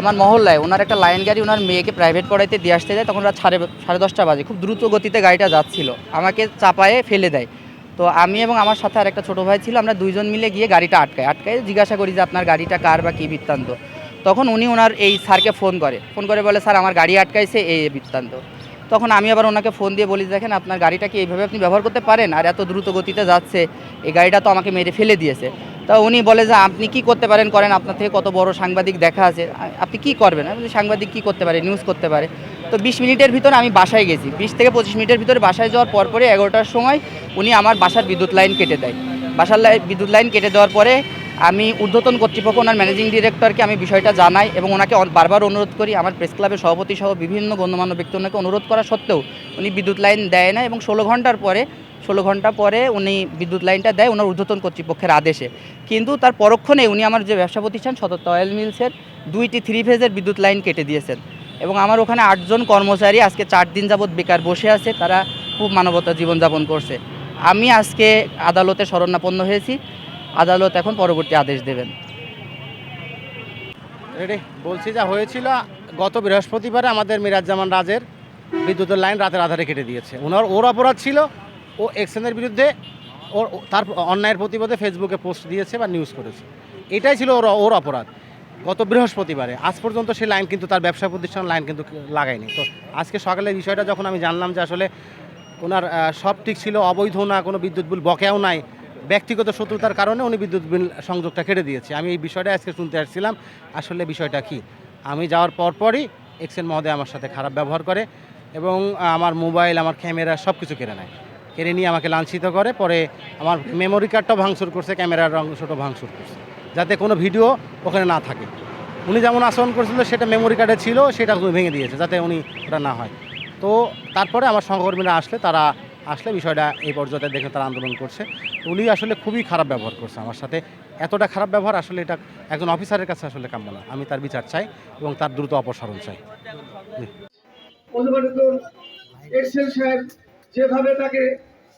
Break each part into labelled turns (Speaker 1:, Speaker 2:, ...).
Speaker 1: আমার মহল্লায়, ওনার একটা লাইন গাড়ি ওনার মেয়েকে প্রাইভেট পড়াইতে দিয়ে আসতে যায়, তখন রাত সাড়ে সাড়ে দশটা বাজে। খুব দ্রুত গতিতে গাড়িটা যাচ্ছিল। আমাকে চাপায়ে ফেলে দেয়। তো আমি এবং আমার সাথে আর একটা ছোটো ভাই ছিল, আমরা দুইজন মিলে গিয়ে গাড়িটা আটকাই। আটকায় জিজ্ঞাসা করি যে, আপনার গাড়িটা কার বা কী বৃত্তান্ত? তখন উনি ওনার এই স্যারকে ফোন করে। ফোন করে বলে, স্যার, আমার গাড়ি আটকাইছে, এই বৃত্তান্ত। তখন আমি আবার ওনাকে ফোন দিয়ে বলি, দেখেন, আপনার গাড়িটা কি এইভাবে আপনি ব্যবহার করতে পারেন? আর এত দ্রুত গতিতে যাচ্ছে, এই গাড়িটা তো আমাকে মেরে ফেলে দিয়েছে। তা উনি বলে যে, আপনি কি করতে পারেন? করেন, আপনার থেকে কত বড় সাংবাদিক দেখা আছে। আপনি কি করবেন? আমি সাংবাদিক কি করতে পারে? নিউজ করতে পারে। তো বিশ মিনিটের ভিতরে আমি বাসায় গেছি। বিশ থেকে পঁচিশ মিনিটের ভিতরে বাসায় যাওয়ার পরপরে এগারোটার সময় উনি আমার বাসার বিদ্যুৎ লাইন কেটে দেয়। বাসার লাই- বিদ্যুৎ লাইন কেটে দেওয়ার পরে আমি ঊর্ধ্বতন কর্তৃপক্ষ, ওনার ম্যানেজিং ডিরেক্টরকে আমি বিষয়টা জানাই এবং ওনাকে বারবার অনুরোধ করি, আমার প্রেস ক্লাবের সভাপতি সহ বিভিন্ন গণ্যমান্য ব্যক্তি ওনাকে অনুরোধ করা সত্ত্বেও উনি বিদ্যুৎ লাইন দেয় না এবং ষোলো ঘণ্টার পরে ষোলো ঘণ্টা পরে উনি বিদ্যুৎ লাইনটা দেয়, ওনার ঊর্ধ্বতন কর্তৃপক্ষের আদেশে। কিন্তু তার পরক্ষণে উনি আমার যে ব্যবসা প্রতিষ্ঠান, সতত অয়েল মিলসের দুইটি থ্রি ফেজের বিদ্যুৎ লাইন কেটে দিয়েছেন। এবং আমার ওখানে আটজন কর্মচারী আজকে চার দিন যাবৎ বেকার বসে আছে, তারা খুব মানবতা জীবনযাপন করছে। আমি আজকে আদালতে শরণাপন্ন হয়েছি, আদালত এখন পরবর্তী আদেশ দেবেন।
Speaker 2: রেডি বলছি যা হয়েছিল, গত বৃহস্পতিবারে আমাদের মিরাজ্জামান রাজের বিদ্যুতের লাইন রাতের আধারে কেটে দিয়েছে। ওনার ওর অপরাধ ছিল ও এক্সেনের বিরুদ্ধে ওর তার অন্যায়ের প্রতিবাদে ফেসবুকে পোস্ট দিয়েছে বা নিউজ করেছে। এটাই ছিল ওর ওর অপরাধ গত বৃহস্পতিবারে। আজ পর্যন্ত সেই লাইন কিন্তু তার ব্যবসা প্রতিষ্ঠান লাইন কিন্তু লাগায়নি। তো আজকে সকালে বিষয়টা যখন আমি জানলাম যে আসলে ওনার সব ঠিক ছিল, অবৈধ না, কোনো বিদ্যুৎ বিল বকেয়াও নাই, ব্যক্তিগত শত্রুতার কারণে উনি বিদ্যুৎ বিল সংযোগটা কেটে দিয়েছে। আমি এই বিষয়টা আজকে শুনতে আসছিলাম। আসলে বিষয়টা কি? আমি যাওয়ার পরপরই এক্সেন মহোদয় আমার সাথে খারাপ ব্যবহার করে এবং আমার মোবাইল, আমার ক্যামেরা সব কিছু কেড়ে নেয়। কেড়ে নিয়ে আমাকে লাঞ্ছিত করে, পরে আমার মেমোরি কার্ডটাও ভাঙচুর করছে, ক্যামেরার অংশটাও ভাঙচুর করছে, যাতে কোনো ভিডিও ওখানে না থাকে। উনি যেমন আচরণ করেছিল, সেটা মেমোরি কার্ডে ছিল, সেটা ভেঙে দিয়েছে, যাতে উনি ওটা না হয়। তো তারপরে আমার সহকর্মীরা আসলে, তারা আসলে বিষয়টা এই পর্যায়ে দেখে তারা আন্দোলন করছে। উনি আসলে খুবই খারাপ ব্যবহার করছে আমার সাথে। এতটা খারাপ ব্যবহার আসলে এটা একজন অফিসারের কাছে আসলে কাম্য না। আমি তার বিচার চাই এবং তার দ্রুত অপসারণ চাই।
Speaker 3: যেভাবে তাকে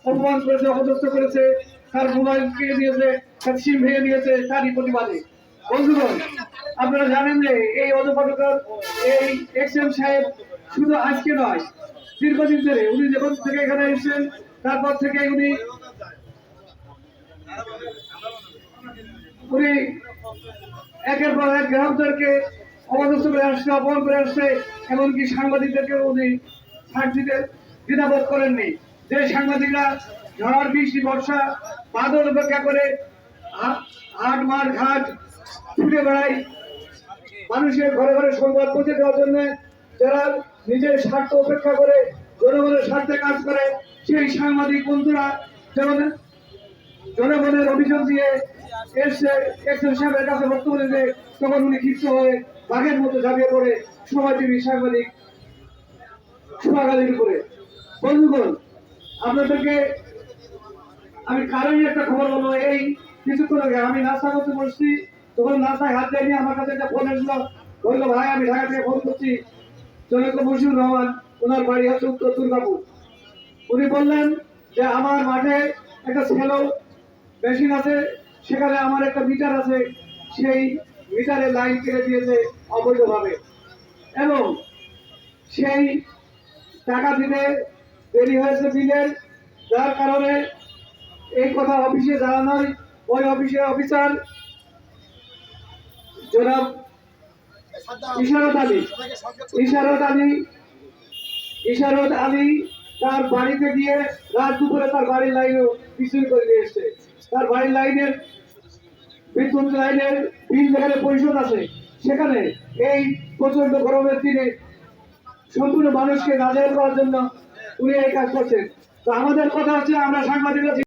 Speaker 3: অপমান করেছে অপদস্থ করেছে, তার মোবাইল কেড়ে দিয়েছে, তার সিম ভেঙে দিয়েছে, তারই প্রতিবাদে। বন্ধুগণ, আপনারা জানেন যে এই অধপটকর এই এক্সেল সাহেব শুধু আজকে নয়, দীর্ঘদিন ধরে উনি যখন থেকে এখানে এসেছেন, তারপর থেকে উনি উনি একের পর এক গ্রাহকদেরকে অপদস্থ করে আসছে অপমান করে আসছে, এমনকি সাংবাদিকদেরকে উনি ছাড় দিতে দ্বিধাবোধ করেননি। যে সাংবাদিকরা ঝড়, বৃষ্টি, বর্ষা, বাদল উপেক্ষা করে হাট মার ঘাট ছুটে বেড়ায়। মানুষের ঘরে ঘরে সংবাদ পৌঁছে দেওয়ার জন্য যারা নিজের স্বার্থ উপেক্ষা করে, জনগণের স্বার্থে কাজ করে, সেই সাংবাদিক বন্ধুরা যেমন জনগণের অভিযোগ দিয়ে এসে একজন সাহেবের কাছে বক্তব্য দিতে, তখন উনি ক্ষিপ্ত হয়ে বাঘের মতো ঝাঁপিয়ে পড়ে সমাজজীবী সাংবাদিক সুভাগালির উপরে। বন্ধুগণ আপনাদেরকে আমি কারণই একটা খবর বলব। এই কিছুক্ষণ আগে আমি নাস্তা করতে বসছি, তখন নাস্তায় হাত দেয়নি, আমার কাছে একটা ফোন এসলো বলল, ভাই, আমি ঢাকা থেকে ফোন করছি। জনক মশিউর রহমান, ওনার বাড়ি হচ্ছে উত্তর দুর্গাপুর। উনি বললেন যে, আমার মাঠে একটা সেলো মেশিন আছে, সেখানে আমার একটা মিটার আছে, সেই মিটারে লাইন কেটে দিয়েছে অবৈধভাবে। এবং সেই টাকা দিতে দেরি হয়েছে বিলের, যার কারণে এই কথা অফিসে জানানোর ওই অফিসের অফিসার জনাব ইশারত আলী। ইশারত আলী ইশারত আলী তার বাড়িতে গিয়ে রাত দুপুরে তার বাড়ির লাইনে পিছন করে দিয়ে এসছে। তার বাড়ির লাইনের, বিদ্যুৎ লাইনের বিল যেখানে পরিশোধ আছে, সেখানে এই প্রচণ্ড গরমের দিনে সম্পূর্ণ মানুষকে নাজার করার জন্য উনি এই কাজ করছেন। তো আমাদের কথা হচ্ছে আমরা সাংবাদিকরা